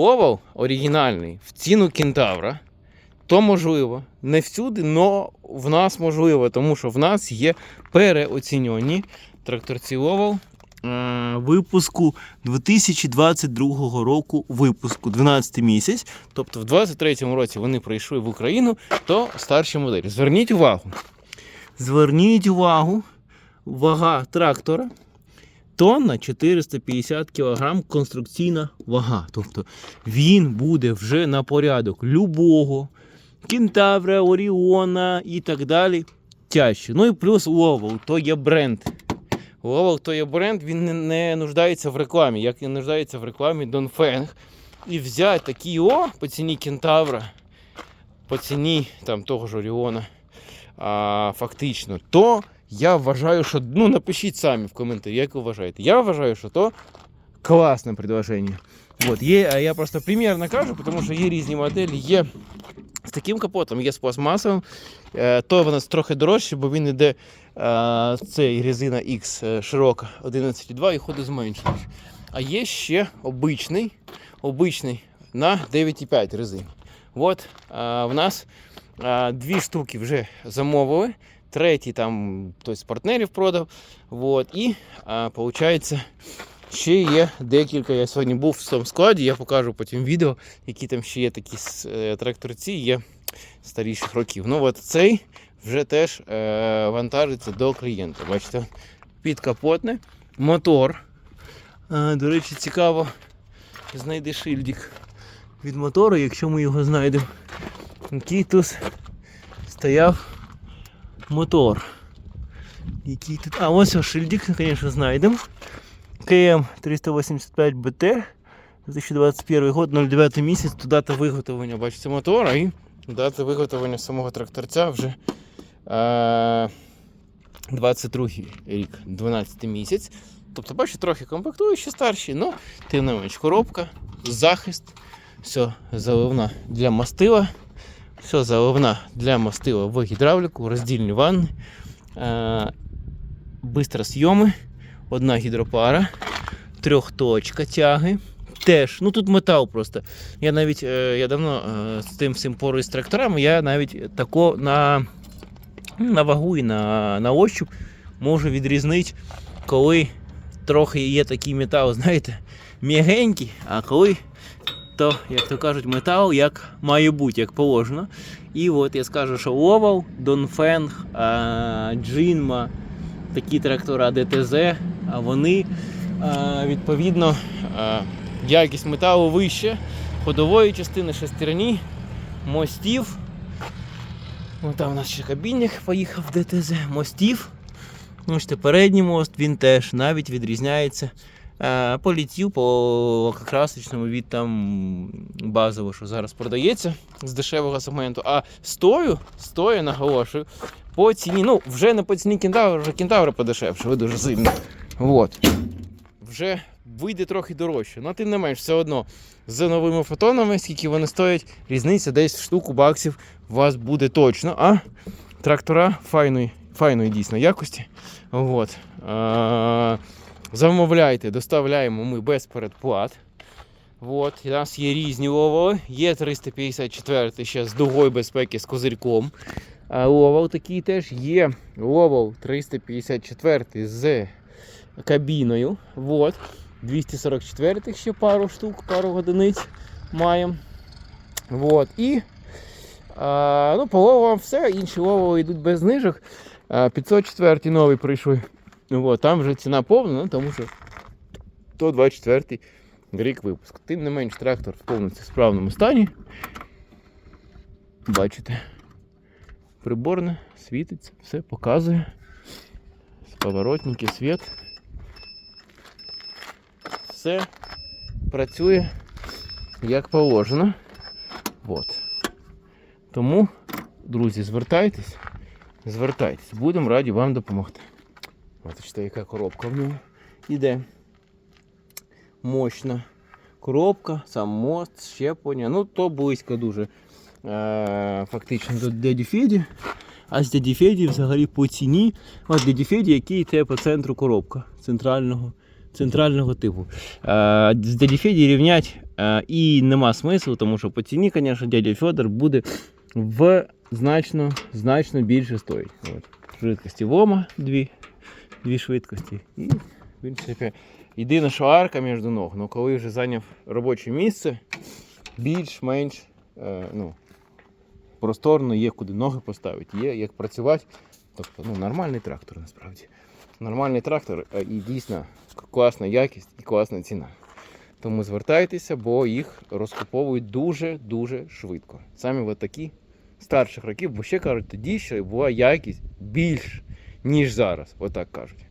Овал оригінальний в ціну кентавра, то можливо. Не всюди, але в нас можливо, тому що в нас є переоцінені тракторці Овал. е, Випуску 2022 року випуску 12 місяць. Тобто в 23-му році вони прийшли в Україну, то старші моделі. Зверніть увагу. Зверніть увагу, вага трактора тонна 450 кг конструкційна вага. Тобто він буде вже на порядок любого кентавра, Оріона і так далі. Тяжче. Ну і плюс Ловол, то є бренд. Ловол то є бренд, він не, нуждається в рекламі, як не нуждається в рекламі Донфенг. І взяти такий о по ціні кентавра, по ціні там, того ж Оріона, а, фактично, то я вважаю, що ну напишіть самі в коментарі, як ви вважаєте. Я вважаю, що то класне предложення. От, є, я просто примірно кажу, тому що є різні моделі. Є з таким капотом, є з пластмасовим. Е, то в нас трохи дорожче, бо він іде е, цей резина X е, широка 11,2 і ходить зменшений. А є ще обичний, обичний на 9,5 резин. От в нас дві штуки вже замовили третій там хтось з партнерів продав. Вот. І виходить, ще є декілька. Я сьогодні був в цьому складі, я покажу потім відео, які там ще є такі е, тракторці, є старіших років. Ну от цей вже теж е, вантажиться до клієнта. Бачите, підкапотне, мотор. Е, до речі, цікаво, знайде шильдик від мотору, якщо ми його знайдемо. Який стояв мотор. Який тут. А, ось ось шильдик, звісно, знайдемо. КМ 385 БТ 2021 год, 09 місяць, дата виготовлення, бачите, мотора і дата виготовлення самого тракторця вже е, 22 рік, 12 місяць. Тобто, бачите, трохи комплектуючі старші, але тим не менш коробка, захист, все заливна для мастила. Все заливна для мастила в гідравліку, роздільні ванни, е, бистросйоми, одна гідропара, трьохточка тяги. Теж, ну тут метал просто. Я навіть е, я давно е, з тим всім поруюсь з тракторами, я навіть тако на, на вагу і на, на ощуп можу відрізнити, коли трохи є такий метал, знаєте, м'ягенький, а коли то, як то кажуть, метал як має бути, як положено. І от я скажу, що Овал, Донфенг, Джинма, такі трактора ДТЗ, а вони відповідно якість металу вище, ходової частини шестерні, мостів. О, там у нас ще кабінник поїхав ДТЗ, мостів. Ну, бачите, передній мост він теж навіть відрізняється Е, полетів по красочному від там базово, що зараз продається з дешевого сегменту. А стою, стою, наголошую, по ціні. Ну, вже не по ціні кентавра, вже кентавра подешевше, ви дуже сильно. От. Вже вийде трохи дорожче. Ну, тим не менш, все одно з новими фотонами, скільки вони стоять, різниця десь в штуку баксів у вас буде точно. А трактора файної, файної дійсно якості. От. А, Замовляйте, доставляємо ми без передплат. От, у нас є різні ловали. Є 354 ще з дугою безпеки з козирьком. А ловал такий теж є. Ловал 354 з кабіною. От. 244 ще пару штук, пару одиниць маємо. От. І а, ну, по ловам все, інші ловали йдуть без знижок. А, 504 новий прийшли. От, там вже ціна повна, ну, тому що то 24 рік випуск. Тим не менш трактор в повністю справному стані. Бачите, приборне, світиться, все показує. Поворотники, світ. Все працює як положено. От. Тому, друзі, звертайтесь, звертайтесь, будемо раді вам допомогти. Бачите, яка коробка в ньому іде. Мощна коробка, сам мост, щеплення. Ну, то близько дуже е, фактично до дяді Феді. А з дяді Феді взагалі по ціні. От дяді Феді, який йде по центру коробка центрального центрального типу. Е, з дяді Феді рівнять Е, і нема смислу, тому що по ціні, звісно, дядя Федор буде в значно, значно більше стоїть. От. Швидкості ВОМа дві, дві швидкості. І в принципі, єдине, що арка між ног, ну коли вже зайняв робоче місце, більш-менш е, ну, просторно є куди ноги поставити, є як працювати. Тобто ну, нормальний трактор насправді. Нормальний трактор е, і дійсно класна якість і класна ціна. Тому звертайтеся, бо їх розкуповують дуже-дуже швидко. Саме от такі старших років, бо ще кажуть, тоді ще була якість більш, ніж зараз. Отак кажуть.